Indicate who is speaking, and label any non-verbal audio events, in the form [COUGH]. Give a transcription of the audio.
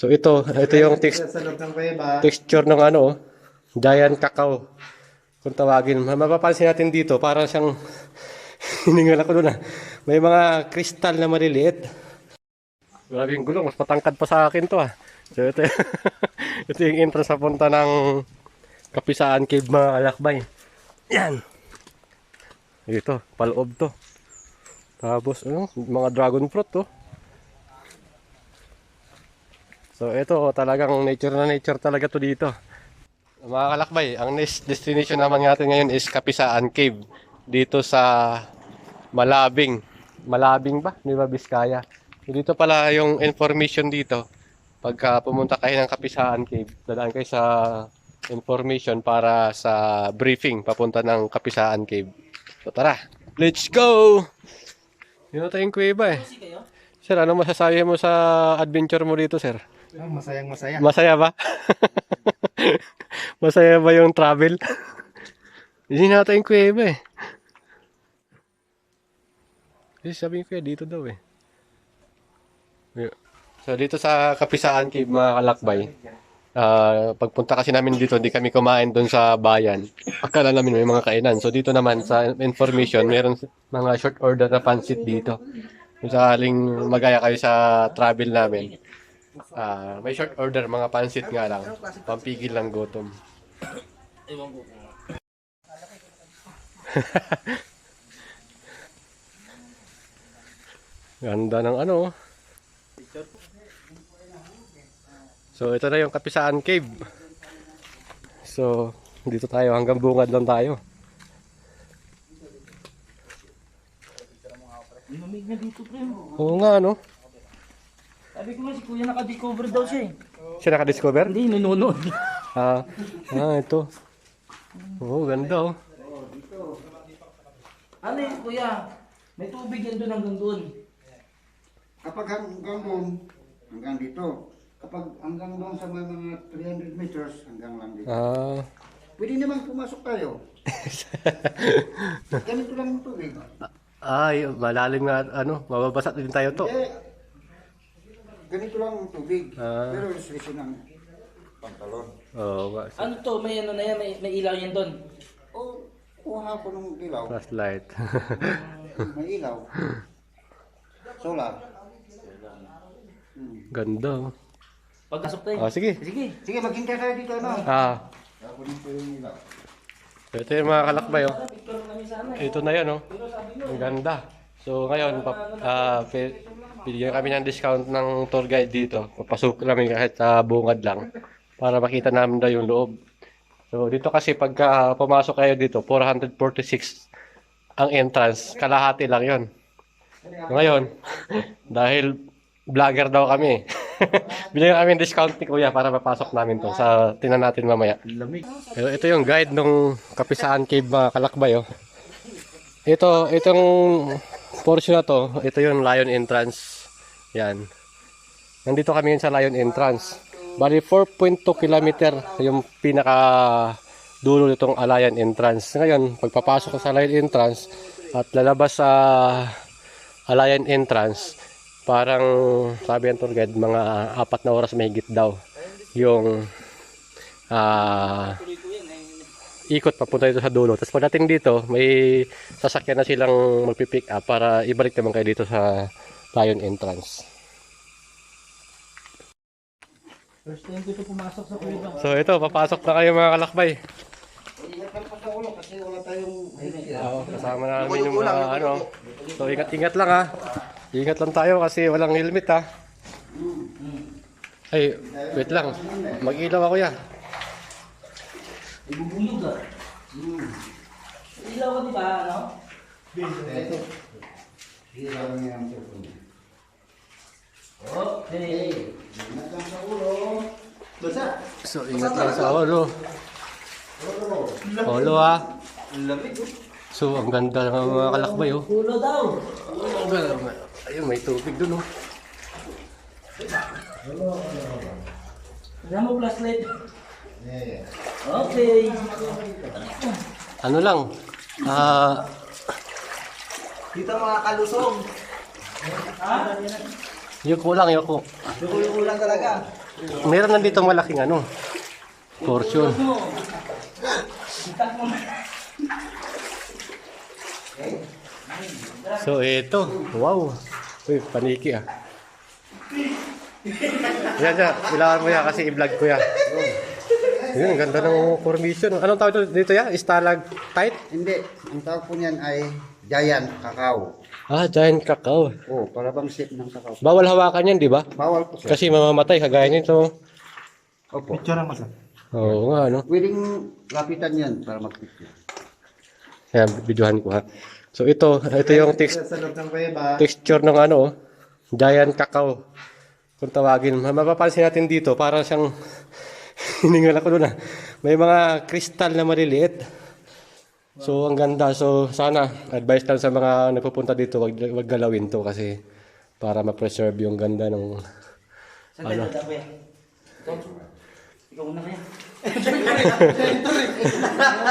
Speaker 1: So ito, ito yung text, texture ng ano, giant cacao. Kung tawagin, mapapansin natin dito, para siyang [LAUGHS] hiningal ako doon ah. May mga kristal na maliliit. Grabe yung gulong, mas patangkad pa sa akin to ah. So ito, [LAUGHS] ito yung entrance sa punta ng Kapisaan Cave mga kalakbay. Yan. Ito, paloob to. Tapos, ano, mga dragon fruit to. So ito oh, talagang nature na nature talaga to dito. Mga kalakbay, ang next destination naman natin ngayon is Kapisaan Cave dito sa Malabing. Malabing ba? Ba Biskaya? So, dito pala yung information dito. Pagka pumunta kayo ng Kapisaan Cave, dadaan kayo sa information para sa briefing papunta ng Kapisaan Cave. So tara, let's go! Yun na tayong kuweba eh. Sir, ano masasabi mo sa adventure mo dito, sir?
Speaker 2: Ah, masayang masaya.
Speaker 1: Masaya ba? [LAUGHS] Masaya ba yung travel? [LAUGHS] Hindi natin yung kuweba eh. Kasi sabi ko dito daw eh. So dito sa Kapisaan Cave mga kalakbay, ah, pagpunta kasi namin dito, hindi kami kumain doon sa bayan. Akala namin may mga kainan. So dito naman sa information, meron mga short order na pansit dito. Kung sakaling magaya kayo sa travel namin, Ah, may short order mga pansit nga lang. Pampigil lang gutom. [LAUGHS] Ganda ng ano. So ito na yung Kapisaan Cave. So dito tayo hanggang bungad lang tayo. Oo nga no.
Speaker 3: Sabi ko nga si kuya naka-discover daw siya eh.
Speaker 1: Siya nakadiscover?
Speaker 3: Hindi, nanonood. [LAUGHS]
Speaker 1: Ah, ah ito. Oo, ganda oh.
Speaker 3: ano yun, kuya? May tubig yan doon hanggang doon.
Speaker 4: Kapag hanggang doon, hanggang dito. Kapag hanggang doon sa may mga 300 meters, hanggang lang dito.
Speaker 1: Ah,
Speaker 4: Pwede naman pumasok tayo. [LAUGHS] Ganito lang yung tubig.
Speaker 1: ay, malalim nga ano, mababasa din tayo to.
Speaker 4: Eh, ganito lang yung tubig.
Speaker 1: Ah.
Speaker 4: Pero restriction ng pantalon.
Speaker 1: Oo, nga.
Speaker 3: Ano to? May ano na yan? May, may ilaw yan doon.
Speaker 4: O, kuha ko ng ilaw.
Speaker 1: flashlight. [LAUGHS]
Speaker 4: May ilaw. Solar.
Speaker 1: ganda oh.
Speaker 3: Pagkasok tayo.
Speaker 1: Ah, sige.
Speaker 3: Sige.
Speaker 4: Sige, maghintay tayo dito. Ano?
Speaker 1: Ah,
Speaker 4: Ako dito yung ilaw.
Speaker 1: ito yung mga kalakbay oh.
Speaker 3: Picture kami sana eh.
Speaker 1: Ito na yan oh. Ang ganda. So ngayon, pap, ah, bigyan kami ng discount ng tour guide dito. Papasok namin kahit sa bungad lang para makita namin daw yung loob. So dito kasi pagka pumasok kayo dito, 446 ang entrance. Kalahati lang yon. Ngayon, [LAUGHS] dahil vlogger daw kami, [LAUGHS] binigyan kami ng discount ni Kuya para mapasok namin to sa tinan natin mamaya. Ito, ito yung guide nung Kapisaan Cave mga kalakbay oh. Ito, itong portion na to, ito yung Lion Entrance. Yan. Nandito kami sa Lion Entrance. Bali 4.2 kilometer yung pinaka dulo nitong Lion Entrance. Ngayon, pagpapasok sa Lion Entrance at lalabas sa Lion Entrance, parang sabi ng tour guide, mga apat na oras mahigit daw yung ah ikot papunta dito sa dulo. Tapos pagdating dito, may sasakyan na silang magpipick up para ibalik naman kayo dito sa Lion Entrance.
Speaker 3: First time ko ito pumasok sa kuya.
Speaker 1: So ito, papasok na kayo mga kalakbay.
Speaker 4: Ingat lang pa sa ulo kasi wala tayong
Speaker 1: Oo, kasama namin yung mga ano. So ingat-ingat lang ha. Ingat lang tayo kasi walang helmet ha. Ay, wait lang. Mag-ilaw ako yan.
Speaker 3: Ibubulog ah. Ilaw ka di ba, ano?
Speaker 4: Ilaw niya ang cellphone.
Speaker 3: Okay.
Speaker 4: Ingat lang sa ulo. Basa.
Speaker 1: So ingat lang sa ulo. Ulo ha. So ang ganda ng mga kalakbay oh.
Speaker 3: Ulo daw.
Speaker 1: Ang ganda. Ayun, may tubig dun oh.
Speaker 3: Alam mo flashlight? Okay.
Speaker 1: Ano lang? Ah,
Speaker 2: Dito mga kalusong.
Speaker 3: Ha?
Speaker 1: yuko lang, yuko.
Speaker 2: Yung lang talaga.
Speaker 1: meron na dito malaking ano, portion.
Speaker 3: Mo. Kita mo.
Speaker 1: So, ito. Wow. Uy, paniki ah. Yan, yan. Ilangan mo yan kasi i-vlog ko yan. Yun, ganda ng formation. Anong tawag dito- dito yan? Stalactite?
Speaker 4: Hindi, ang tawag po niyan ay giant cacao.
Speaker 1: Ah, giant cacao.
Speaker 4: Oh, para bang shape ng cacao.
Speaker 1: Bawal hawakan yan, di ba?
Speaker 4: Bawal po sir.
Speaker 1: Kasi mamamatay, kagaya nito.
Speaker 4: Opo.
Speaker 2: Picture mo sir.
Speaker 1: Oo nga, ano.
Speaker 4: Pwedeng lapitan yan para mag-picture.
Speaker 1: Ayan, videohan ko ha. So, ito, ito yung text, texture ng ano, oh, giant cacao. Kung tawagin, mapapansin natin dito, para siyang, [LAUGHS] hiningal ako doon ah. May mga kristal na maliliit. So, ang ganda. So, sana, advice lang sa mga nagpupunta dito, wag, wag galawin to kasi para ma-preserve yung ganda ng
Speaker 3: Saan tayo dada kuya? Ikaw? Ikaw na kaya? [LAUGHS]